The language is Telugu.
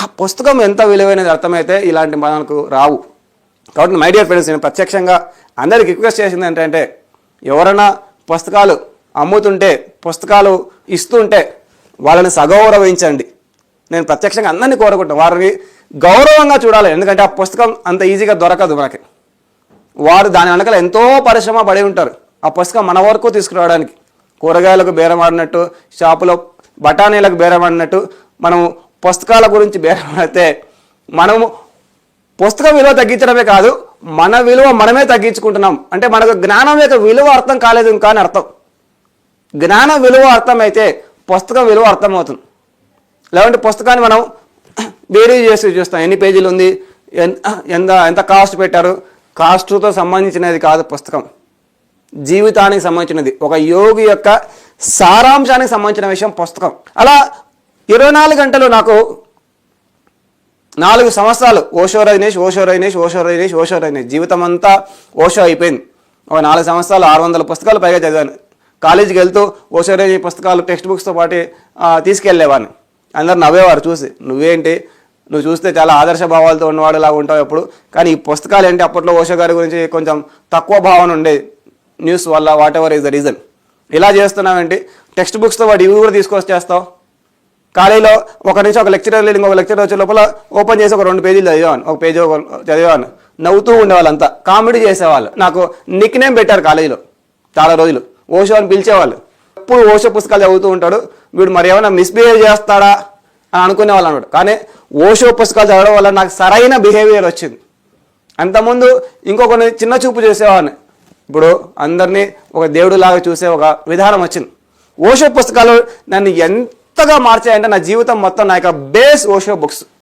ఆ పుస్తకం ఎంత విలువైనది అర్థమైతే ఇలాంటి మనకు రావు. కాబట్టి మై డియర్ ఫ్రెండ్స్ నేను ప్రత్యక్షంగా అందరికి రిక్వెస్ట్ చేసింది ఏంటంటే ఎవరైనా పుస్తకాలు అమ్ముతుంటే పుస్తకాలు ఇస్తుంటే వాళ్ళని సగౌరవించండి. నేను ప్రత్యక్షంగా అందరినీ కోరుకుంటాను వారిని గౌరవంగా చూడాలి. ఎందుకంటే ఆ పుస్తకం అంత ఈజీగా దొరకదు మనకి. వారు దాని వెనకాల ఎంతో పరిశ్రమ పడి ఉంటారు. ఆ పుస్తకం మన వరకు తీసుకురావడానికి. కూరగాయలకు బేరం ఆడినట్టు షాపులో బఠానీలకు బేరం ఆడినట్టు మనం పుస్తకాల గురించి బేరం మనము పుస్తకం విలువ తగ్గించడమే కాదు మన విలువ మనమే తగ్గించుకుంటున్నాం. అంటే మనకు జ్ఞానం యొక్క విలువ అర్థం కాలేదు ఇంకా అని అర్థం. జ్ఞానం విలువ అర్థమైతే పుస్తకం విలువ అర్థమవుతుంది. లేదంటే పుస్తకాన్ని మనం వేరీ చేసి చూస్తాం. ఎన్ని పేజీలు ఉంది? ఎన్- ఎంత ఎంత కాస్ట్ పెట్టారు? కాస్ట్తో సంబంధించినది కాదు పుస్తకం. జీవితానికి సంబంధించినది. ఒక యోగి యొక్క సారాంశానికి సంబంధించిన విషయం పుస్తకం. అలా ఇరవై నాలుగు గంటలు నాకు నాలుగు సంవత్సరాలు. ఓషో రజనీష్ ఓషో రజనీష్ ఓషో రజనీష్ ఓషో రజనీష్. జీవితం అంతా ఓషో అయిపోయింది. ఒక నాలుగు సంవత్సరాలు ఆరు వందల పుస్తకాలు పైగా చదివాను. కాలేజీకి వెళ్తూ ఓషో రజనీష్ పుస్తకాలు టెక్స్ట్ బుక్స్తో పాటు తీసుకెళ్ళేవాడిని అందరు నవ్వేవారు చూసి నువ్వేంటి? నువ్వు చూస్తే చాలా ఆదర్శ భావాలతో ఉన్నవాడు లాగా ఉంటావు ఎప్పుడు? కానీ ఈ పుస్తకాలు ఏంటి అప్పట్లో ఓషో గారి గురించి కొంచెం తక్కువ భావన ఉండేది న్యూస్ వల్ల whatever is the reason ఇలా చేస్తున్నావేంటి? టెక్స్ట్ బుక్స్తో పాటు ఇవి కూడా తీసుకొచ్చి చేస్తావు కాలేజీలో ఒక నుంచి ఒక లెక్చరర్ వెళ్ళి ఇంకొక లెక్చర్ వచ్చే లోపల ఓపెన్ చేసి ఒక రెండు పేజీలు చదివాను ఒక పేజీ ఒక చదివాను నవ్వుతూ ఉండేవాళ్ళు అంతా కామెడీ చేసేవాళ్ళు. నాకు నిక్ నేమ్ పెట్టారు కాలేజీలో. చాలా రోజులు. ఓషో అని పిలిచేవాళ్ళు. ఎప్పుడు ఓషో పుస్తకాలు చదువుతూ ఉంటాడు. వీడు మరి ఏమైనా మిస్బిహేవ్ చేస్తాడా అని అనుకునే వాళ్ళు అన్నాడు కానీ ఓషో పుస్తకాలు చదవడం వల్ల నాకు సరైన బిహేవియర్ వచ్చింది. అంతకుముందు ఇంకొకరిని కొన్ని చిన్న చూపు చేసేవాడిని. ఇప్పుడు అందరినీ ఒక దేవుడిలాగా చూసే ఒక విధానం వచ్చింది. ఓషో పుస్తకాలు నన్ను ఎంత కొత్తగా మార్చాయంటే నా జీవితం మొత్తం నా యొక్క బేస్ ఓషో బుక్స్.